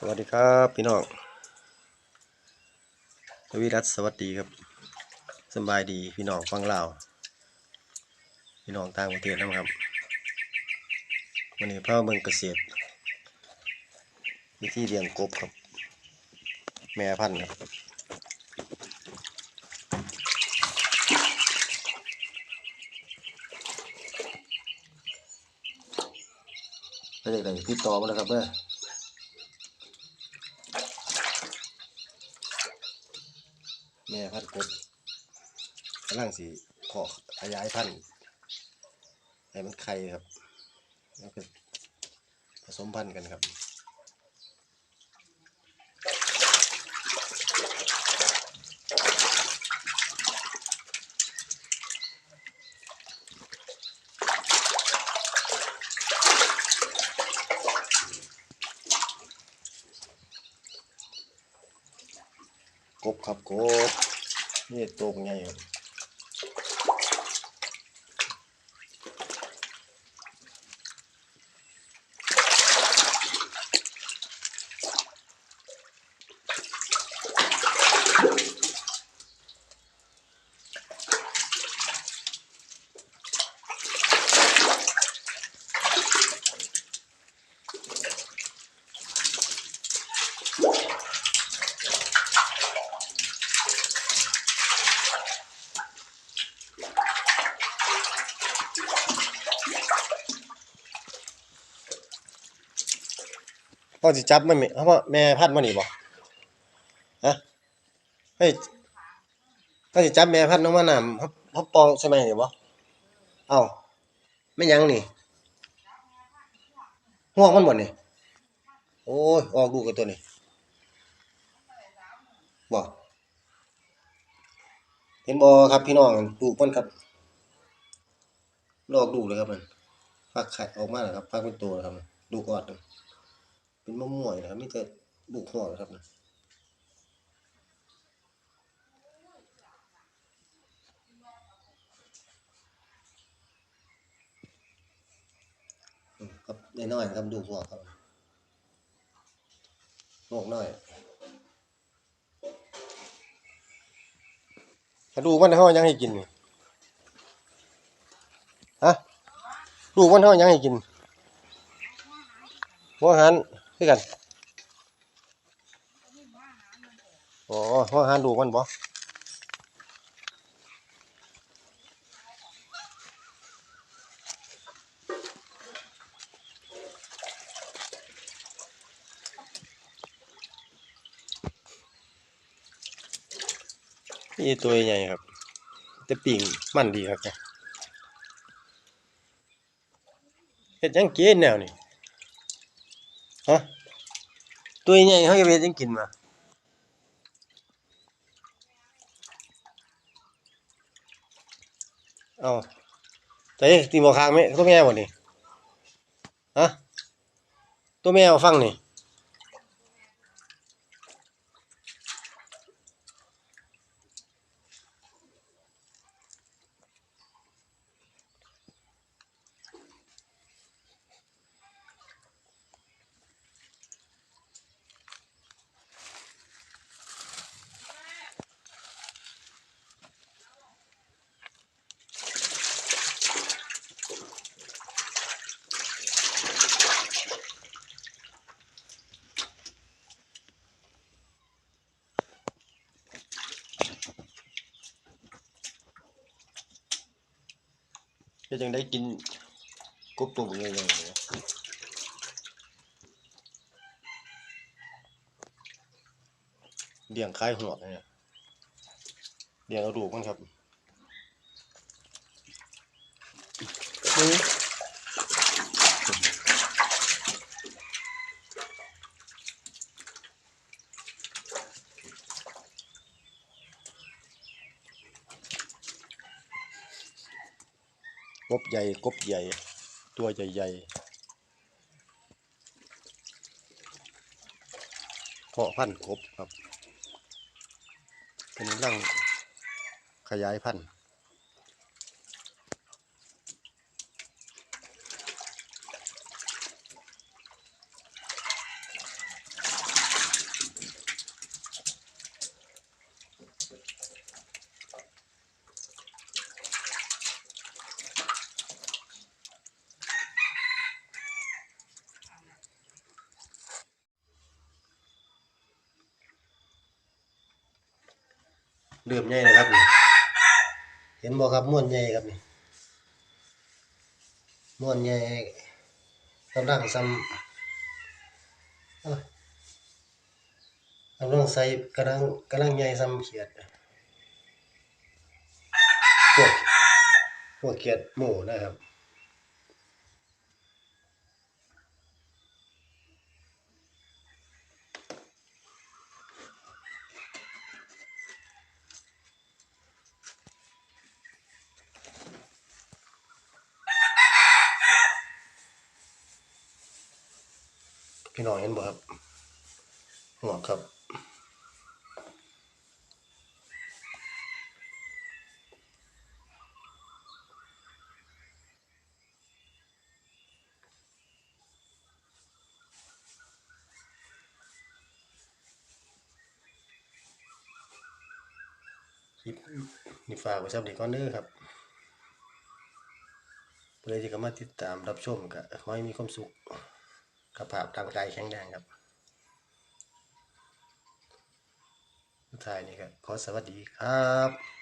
สวัสดีครับพี่น้องทวิรัตสวัสดีครับสบายดีพี่น้องฟังลาวพี่น้องต่างประเทศนะครับวันนี้พ่อเมืองเกษตรวิธีเลี้ยงกบครับ แม่พันธุ์ครับถ้าอยากได้ติดต่อมาแล้วครับเด้อ แม่พันกบกำลังสิเพาะขยายพันธุ์ให้มันไข่ครับแล้วก็ผสมพันธุ์กันครับ กบครับกบนี่ตรงไงครับ พ่อสิจับมันเพราะแม่พันธุ์มันนี่บ่ฮะเฮ้ยพ่อสิจับแม่พันธุ์น้องมานำเขาเขาปองใช่ไหมนี่บ่เอ้าไม่ยังนี่ห่วงมันหมดนี่โอ้ยออกลูกกับตัวนี้บ่เห็นบ่ครับพี่น้องลูกมันครับลอกลูเลยครับมันฟักไข่ออกมาแล้วครับฟักเป็นตัวครับลูกออดน เป็นมะม่วงนะครับไม่แต่ลูกหัวครับนะครับน้อยๆครับดูหัวครับงอกน้อยถ้าดูมันเขายังให้กินฮะดูมันเขายังให้กินหัวอาหัน คือกันอ๋อหัวอาหันดูมันบ่นี่ตัวใหญ่ครับ แต่ปิ่งมันดีครับเนี่ยเฮ็ดยังกินแนวนี่ ฮะตัวใหญ่เขาจะเป็นยังกินมาเอาแต่ตีหมอคางไหมตัวแม่บ่นี่ฮะตัวแม่มาฟังนี่ ก็ยังได้กินกบตัวใหญ่ๆเลยเลี้ยงคล้ายหัวเนี่ยเลี้ยงกระดูกมันครับ กบใหญ่กบใหญ่ ตัวใหญ่ๆเพาะพันธุ์กบครับเป็นร่างขยายพันธุ์ เริ่มใหญ่แล้วครับนี่เห็นบ่ครับม้วนใหญ่ครับนี่ม้วนใหญ่กำลังซ้ำกำลังใส่กำลังกำลังใหญ่ซ้ำเขียดพวกพวกเขียดหมูนะครับ พี่น้องเห็นบ่ครับหัวครับิปนี่ฝากไว้สำหรับด็กก่อนเด้อครับเพื่อที่จะมาติดตามรับชมก็ขอให้มีความสุข กับภาพทางกายแข็งแรงครับสุดท้ายนี่ก็ขอสวัสดีครับ